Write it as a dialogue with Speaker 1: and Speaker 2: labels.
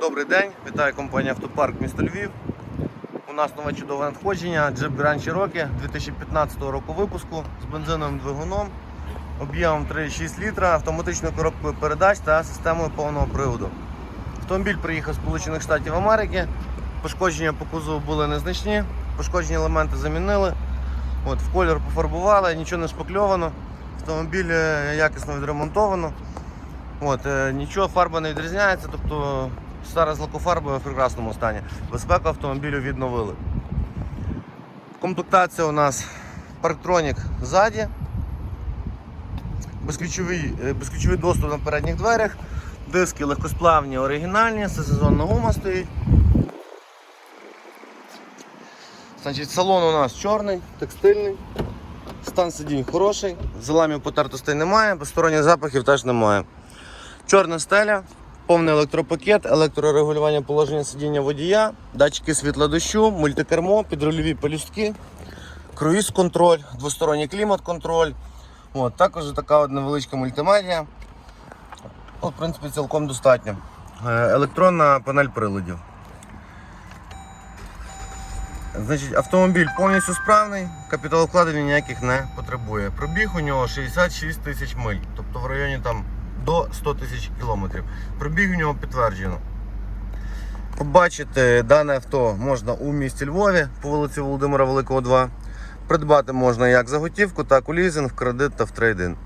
Speaker 1: Добрий день, вітаю компанія Автопарк місто Львів. У нас нове чудове надходження Jeep Grand Cherokee 2015 року випуску з бензиновим двигуном, об'ємом 3,6 літра, автоматичною коробкою передач та системою повного приводу. Автомобіль приїхав з Штатів Америки. Пошкодження по кузову були незначні, пошкоджені елементи замінили. От, в колір пофарбували, нічого не шпакльовано. Автомобіль е, якісно відремонтовано. От, е, нічого, фарба не відрізняється, тобто стара з лакофарбою в прекрасному стані. Безпеку автомобілю відновили. Комплектація у нас парктронік ззаді. Безключовий, е, безключовий доступ на передніх дверях. Диски легкосплавні, оригінальні, це сезонна гума стоїть. Значить, салон у нас чорний, текстильний. Стан сидінь хороший, заламів потертостей немає, посторонніх запахів теж немає. Чорна стеля, повний електропакет, електрорегулювання положення сидіння водія, датчики світла дощу, мультикермо, підрульові пелюстки, круїз-контроль, двосторонній клімат-контроль. От, також така невеличка мультимедіа. От, в принципі, цілком достатньо. Е, Електронна панель приладів. Значить, автомобіль повністю справний, капіталовкладень ніяких не потребує. Пробіг у нього 66 тисяч миль, тобто в районі там до 100 тисяч кілометрів. Пробіг у нього підтверджено. Побачити дане авто можна у місті Львові по вулиці Володимира Великого, 2. Придбати можна як за готівку, так у лізинг, в кредит та в трейдинг.